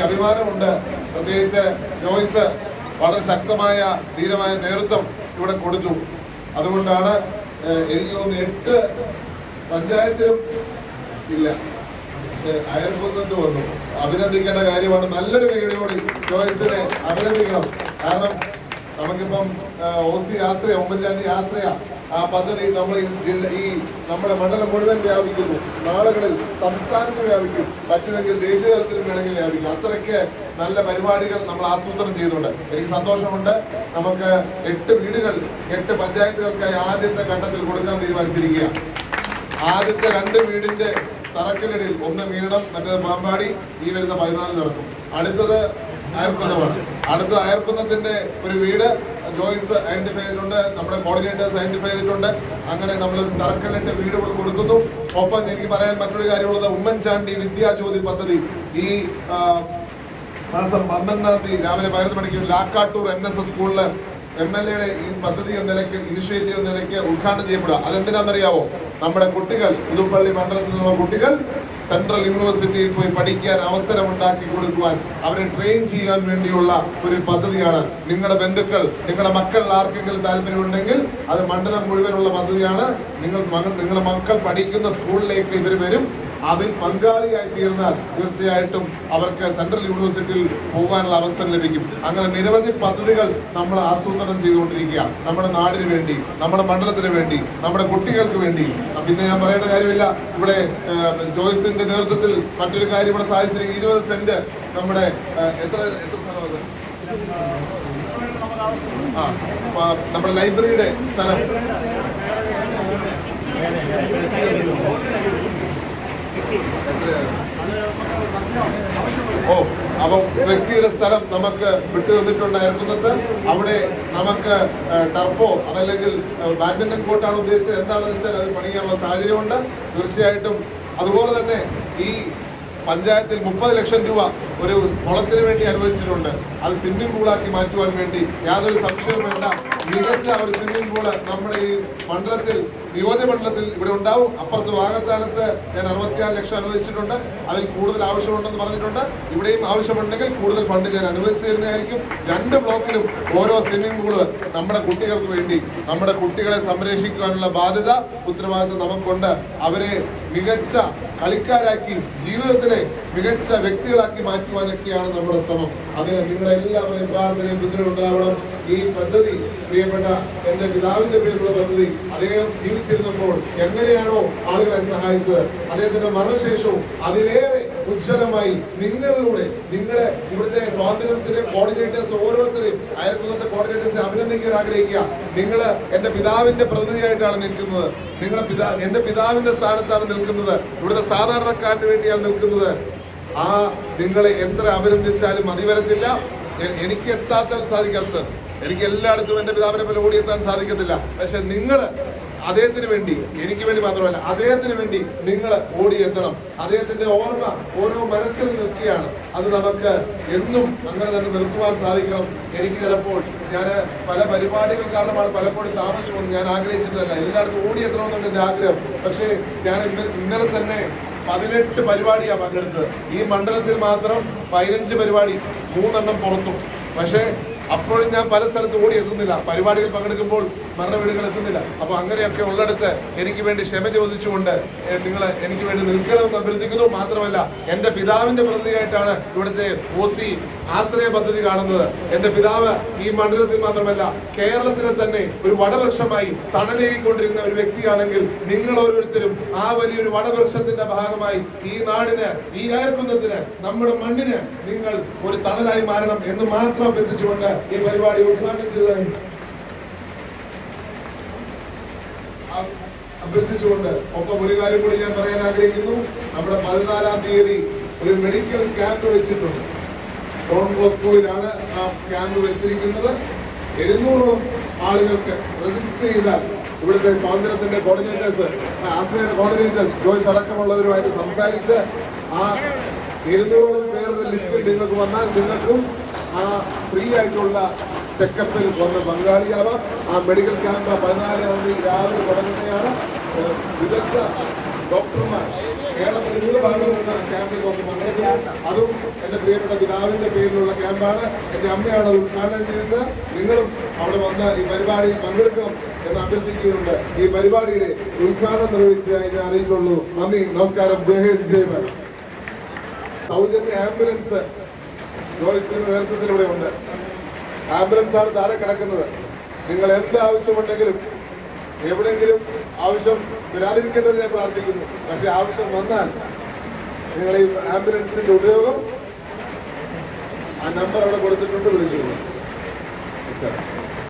തീരുമാനമുണ്ട് പ്രത്യേകിച്ച് ജോയ്സ് വളരെ ശക്തമായ ധീരമായ നേതൃത്വം ഇവിടെ കൊടുത്തു. അതുകൊണ്ടാണ് എനിക്ക് തോന്നുന്നു എട്ട് പഞ്ചായത്തിലും ഇല്ല. ഏഹ്, അയൽപക്കത്ത് വന്നു. അഭിനന്ദിക്കേണ്ട കാര്യമാണ് നല്ലൊരു കൈയോടുകൂടി ജോയ്സിനെ അഭിനന്ദിക്കണം. കാരണം നമുക്കിപ്പം ഒ സി ആശ്രയ ഉമ്മൻചാണ്ടി ആശ്രയ ആ പദ്ധതി നമ്മൾ ഈ നമ്മുടെ മണ്ഡലം മുഴുവൻ വ്യാപിക്കുന്നു. നാളുകളിൽ സംസ്ഥാനത്ത് വ്യാപിക്കും. പറ്റുമെങ്കിൽ ദേശീയ തലത്തിലും വേണമെങ്കിൽ വ്യാപിക്കും. അത്രയ്ക്ക് നല്ല പരിപാടികൾ നമ്മൾ ആസൂത്രണം ചെയ്തിട്ടുണ്ട്. എനിക്ക് സന്തോഷമുണ്ട്. നമുക്ക് എട്ട് വീടുകൾ എട്ട് പഞ്ചായത്തുകൾക്കായി ആദ്യത്തെ ഘട്ടത്തിൽ കൊടുക്കാൻ തീരുമാനിച്ചിരിക്കുക ആദ്യത്തെ രണ്ട് വീടിന്റെ തറക്കല്ലിടയിൽ ഒന്ന് മീനടം മറ്റേത് പാമ്പാടി ഈ വരുന്ന പതിനാലിൽ നടക്കും. അടുത്തത് അയർക്കുന്നമാണ് അടുത്ത അയർക്കുന്നത്തിന്റെ ഒരു വീട് ജോയിസ് ഐഡന്റിഫൈ ചെയ്തിട്ടുണ്ട് നമ്മുടെ കോർഡിനേറ്റേഴ്സ് ഐഡന്റിഫൈ ചെയ്തിട്ടുണ്ട്. അങ്ങനെ നമ്മൾ തറക്കല്ലിട്ട് വീടുകൾ കൊടുക്കുന്നു. ഒപ്പം എനിക്ക് പറയാൻ മറ്റൊരു കാര്യമുള്ളത് ഉമ്മൻചാണ്ടി വിദ്യാജ്യോതി പദ്ധതി. ഈ മാസം പന്ത്രണ്ടാം തീയതി രാവിലെ പതിനൊന്ന് മണിക്ക് ലാക്കാട്ടൂർ എൻ എസ് എസ് സ്കൂളിൽ എം എൽ എയുടെ ഈ പദ്ധതി എന്ന നിലയ്ക്ക് ഇനിഷ്യേറ്റീവ് എന്ന നിലയ്ക്ക് ഉദ്ഘാടനം ചെയ്യപ്പെടുക. അതെന്തിനാണെന്നറിയാവോ? നമ്മുടെ കുട്ടികൾ പുതുപ്പള്ളി മണ്ഡലത്തിൽ നിന്നുള്ള കുട്ടികൾ സെൻട്രൽ യൂണിവേഴ്സിറ്റിയിൽ പോയി പഠിക്കാൻ അവസരം ഉണ്ടാക്കി കൊടുക്കുവാൻ അവരെ ട്രെയിൻ ചെയ്യാൻ വേണ്ടിയുള്ള ഒരു പദ്ധതിയാണ്. നിങ്ങളുടെ ബന്ധുക്കൾ നിങ്ങളുടെ മക്കൾ ആർക്കെങ്കിലും താല്പര്യമുണ്ടെങ്കിൽ അത് മണ്ഡലം മുഴുവനുള്ള പദ്ധതിയാണ്. നിങ്ങൾ നിങ്ങളുടെ മക്കൾ പഠിക്കുന്ന സ്കൂളിലേക്ക് ഇവർ വരും. അതിൽ പങ്കാളിയായി തീർന്നാൽ തീർച്ചയായിട്ടും അവർക്ക് സെൻട്രൽ യൂണിവേഴ്സിറ്റിയിൽ പോകാനുള്ള അവസരം ലഭിക്കും. അങ്ങനെ നിരവധി പദ്ധതികൾ നമ്മൾ ആസൂത്രണം ചെയ്തുകൊണ്ടിരിക്കുക നമ്മുടെ നാടിന് വേണ്ടി നമ്മുടെ മണ്ഡലത്തിന് വേണ്ടി നമ്മുടെ കുട്ടികൾക്ക് വേണ്ടി. പിന്നെ ഞാൻ പറയേണ്ട കാര്യമില്ല. ഇവിടെ ജോയിസിന്റെ നേതൃത്വത്തിൽ മറ്റൊരു കാര്യം ഇവിടെ സാധിച്ചിരിക്കും ഇരുപത് സെന്റ് നമ്മുടെ എത്ര എത്ര സ്ഥലം ആ നമ്മുടെ ലൈബ്രറിയുടെ സ്ഥലം. ഓ അപ്പൊ വ്യക്തിയുടെ സ്ഥലം നമുക്ക് വിട്ടു തന്നിട്ടുണ്ടായിരുന്നത് അവിടെ നമുക്ക് ടർഫോ അതല്ലെങ്കിൽ ബാഡ്മിന്റൺ കോർട്ടാണ് ഉദ്ദേശിച്ചത്. എന്താണെന്ന് വെച്ചാൽ അത് പണിയാനുള്ള സാഹചര്യമുണ്ട്. തീർച്ചയായിട്ടും. അതുപോലെ തന്നെ ഈ പഞ്ചായത്തിൽ മുപ്പത് ലക്ഷം രൂപ ഒരു കുളത്തിന് വേണ്ടി അനുവദിച്ചിട്ടുണ്ട്. അത് സ്വിമ്മിംഗ് പൂളാക്കി മാറ്റുവാൻ വേണ്ടി. യാതൊരു സംശയവും വേണ്ട. മികച്ച ഒരു സ്വിമ്മിംഗ് പൂൾ നമ്മുടെ ഈ മണ്ഡലത്തിൽ നിയോജകമണ്ഡലത്തിൽ ഇവിടെ ഉണ്ടാവും. അപ്പുറത്ത് വാഗത്താനത്ത് ഞാൻ അറുപത്തിയാറ് ലക്ഷം അനുവദിച്ചിട്ടുണ്ട്. അതിൽ കൂടുതൽ ആവശ്യമുണ്ടെന്ന് പറഞ്ഞിട്ടുണ്ട്. ഇവിടെയും ആവശ്യമുണ്ടെങ്കിൽ കൂടുതൽ ഫണ്ട് ഞാൻ അനുവദിച്ചു തരുന്നതായിരിക്കും. രണ്ട് ബ്ലോക്കിലും ഓരോ സ്വിമ്മിംഗ് പൂൾ നമ്മുടെ കുട്ടികൾക്ക് വേണ്ടി നമ്മുടെ കുട്ടികളെ സംരക്ഷിക്കുവാനുള്ള ബാധ്യത ഉത്തരവാദിത്വം നമുക്കുണ്ട്. അവരെ മികച്ച കളിക്കാരാക്കി ജീവിതത്തിലെ മികച്ച വ്യക്തികളാക്കി മാറ്റുവാനൊക്കെയാണ് നമ്മുടെ ശ്രമം. അതിന് നിങ്ങളെല്ലാവരുടെയും പ്രാർത്ഥനയും പിന്തുണ ഉണ്ടാവണം. ഈ പദ്ധതി പ്രിയപ്പെട്ട എന്റെ പിതാവിന്റെ പേരിലുള്ള പദ്ധതി അദ്ദേഹം ജീവിച്ചിരുന്നപ്പോൾ എങ്ങനെയാണോ ആളുകളെ സഹായിച്ചത് അദ്ദേഹത്തിന്റെ മരണശേഷവും അതിലേറെ ഉജ്ജ്വലമായി നിങ്ങളിലൂടെ നിങ്ങളെ ഇവിടുത്തെ സ്വാതന്ത്ര്യത്തിന്റെ കോർഡിനേറ്റേഴ്സ് ഓരോരുത്തരെയും അയൽക്കുന്നത്തെ കോർഡിനേറ്റേഴ്സ് അഭിനന്ദിക്കാൻ ആഗ്രഹിക്കുക. നിങ്ങൾ എന്റെ പിതാവിന്റെ പ്രതിനിധിയായിട്ടാണ് നിൽക്കുന്നത്. നിങ്ങളുടെ പിതാ എന്റെ പിതാവിന്റെ സ്ഥാനത്താണ് നിൽക്കുന്നത്. ഇവിടുത്തെ സാധാരണക്കാരന് വേണ്ടിയാണ് നിൽക്കുന്നത്. ആ നിങ്ങളെ എത്ര അഭിനന്ദിച്ചാലും മതി വരത്തില്ല. എനിക്ക് എത്താത്ത സാധിക്കാത്തത് എനിക്ക് എല്ലായിടത്തും എന്റെ പിതാവിനെ പോലെ ഓടിയെത്താൻ സാധിക്കത്തില്ല. പക്ഷെ നിങ്ങൾ അദ്ദേഹത്തിന് വേണ്ടി എനിക്ക് വേണ്ടി മാത്രമല്ല അദ്ദേഹത്തിന് വേണ്ടി നിങ്ങൾ ഓടിയെത്തണം. അദ്ദേഹത്തിന്റെ ഓർമ്മ ഓരോ മനസ്സിൽ നിൽക്കുകയാണ്. അത് നമുക്ക് എന്നും അങ്ങനെ തന്നെ നിർത്തുവാൻ സാധിക്കണം. എനിക്ക് ചിലപ്പോൾ ഞാൻ പല പരിപാടികൾ കാരണമാണ് പലപ്പോഴും താമസം വന്ന് ഞാൻ ആഗ്രഹിച്ചിട്ടില്ല എല്ലായിടത്തും ഓടിയെത്തണമെന്നാണ് എന്റെ ആഗ്രഹം. പക്ഷേ ഞാൻ ഇന്ന് ഇന്നലെ തന്നെ പതിനെട്ട് പരിപാടിയാണ് പങ്കെടുത്തത്. ഈ മണ്ഡലത്തിൽ മാത്രം പതിനഞ്ച് പരിപാടി മൂന്നെണ്ണം പുറത്തും. പക്ഷേ അപ്പോഴും ഞാൻ പല സ്ഥലത്ത് ഓടി എത്തുന്നില്ല പരിപാടികൾ പങ്കെടുക്കുമ്പോൾ മരണ വീടുകൾ എത്തുന്നില്ല. അപ്പൊ അങ്ങനെയൊക്കെ ഉള്ളിടത്ത് എനിക്ക് വേണ്ടി ക്ഷമ ചോദിച്ചുകൊണ്ട് നിങ്ങൾ എനിക്ക് വേണ്ടി നിൽക്കണമെന്ന് അഭ്യർത്ഥിക്കുന്നു. മാത്രമല്ല എന്റെ പിതാവിന്റെ പ്രതിയായിട്ടാണ് ഇവിടുത്തെ ഒ സി ആശ്രയ പദ്ധതി കാണുന്നത്. എന്റെ പിതാവ് ഈ മണ്ഡലത്തിൽ മാത്രമല്ല കേരളത്തിലെ തന്നെ ഒരു വടവൃക്ഷമായി തണലേകിക്കൊണ്ടിരുന്ന ഒരു വ്യക്തിയാണെങ്കിൽ നിങ്ങൾ ഓരോരുത്തരും ആ വലിയൊരു വടവൃക്ഷത്തിന്റെ ഭാഗമായി ഈ നാടിന് ഈ അയർക്കുന്നതിന് നമ്മുടെ മണ്ണിന് നിങ്ങൾ ഒരു തണലായി മാറണം എന്ന് മാത്രം അഭ്യർത്ഥിച്ചുകൊണ്ട് ഈ പരിപാടി ഉദ്ഘാടനം ചെയ്തതാണ് അഭ്യർത്ഥിച്ചുകൊണ്ട് ഒപ്പം ഒരു കാര്യം കൂടി ഞാൻ പറയാൻ ആഗ്രഹിക്കുന്നു. നമ്മുടെ പതിനാലാം തീയതി ഒരു മെഡിക്കൽ ക്യാമ്പ് വെച്ചിട്ടുണ്ട്. ഡോൺ ബോസ്കോയിലാണ് ആ ക്യാമ്പ് വെച്ചിരിക്കുന്നത്. എഴുന്നൂറോളം ആളുകൾക്ക് രജിസ്റ്റർ ചെയ്താൽ ഇവിടുത്തെ സ്വാതന്ത്ര്യത്തിന്റെ കോർഡിനേറ്റേഴ്സ് ആശ്രയുടെ കോർഡിനേറ്റേഴ്സ് ജോയ്സ് അടക്കമുള്ളവരുമായിട്ട് സംസാരിച്ച് ആ എഴുന്നൂറോളം പേരുടെ ലിസ്റ്റിൽ നിങ്ങൾക്ക് വന്നാൽ നിങ്ങൾക്കും ആ ഫ്രീ ആയിട്ടുള്ള ചെക്കപ്പിൽ വന്ന് പങ്കാളിയാവാം. ആ മെഡിക്കൽ ക്യാമ്പ് പതിനാലാം തീയതി രാവിലെ തുടങ്ങുന്നതാണ് വിദഗ്ധ ഡോക്ടർമാർ കേരളത്തിന്റെ വിവിധ ഭാഗങ്ങളിൽ നിന്ന് ക്യാമ്പിൽ വന്ന് പങ്കെടുക്കുന്നു അതും എന്റെ പ്രിയപ്പെട്ട പിതാവിന്റെ പേരിലുള്ള ക്യാമ്പാണ് എന്റെ അമ്മയാണ് ഉദ്ഘാടനം ചെയ്യുന്നത് നിങ്ങളും അവിടെ വന്ന് ഈ പരിപാടിയിൽ പങ്കെടുക്കണം എന്ന് അഭ്യർത്ഥിക്കുകയുണ്ട് ഈ പരിപാടിയുടെ ഉദ്ഘാടനം നിർവഹിച്ചതായി ഞാൻ അറിയിച്ചുള്ളൂ നന്ദി നമസ്കാരം ജയ ഹിന്ദ് ജയ് ഭാരത് സൗജന്യ ആംബുലൻസ് ജോയിസിന്റെ നേതൃത്വത്തിൽ ഇവിടെ ഉണ്ട് ആംബുലൻസ് ആണ് താഴെ കിടക്കുന്നത് നിങ്ങൾ എന്ത് ആവശ്യമുണ്ടെങ്കിലും എവിടെയെങ്കിലും ആവശ്യം വരാതിരിക്കേണ്ടത് ഞാൻ പ്രാർത്ഥിക്കുന്നു. പക്ഷെ ആവശ്യം വന്നാൽ നിങ്ങൾ ഈ ആംബുലൻസിന്റെ ഉപയോഗം ആ നമ്പർ അവിടെ കൊടുത്തിട്ടുണ്ട് വിളിച്ചോളൂ നമസ്കാരം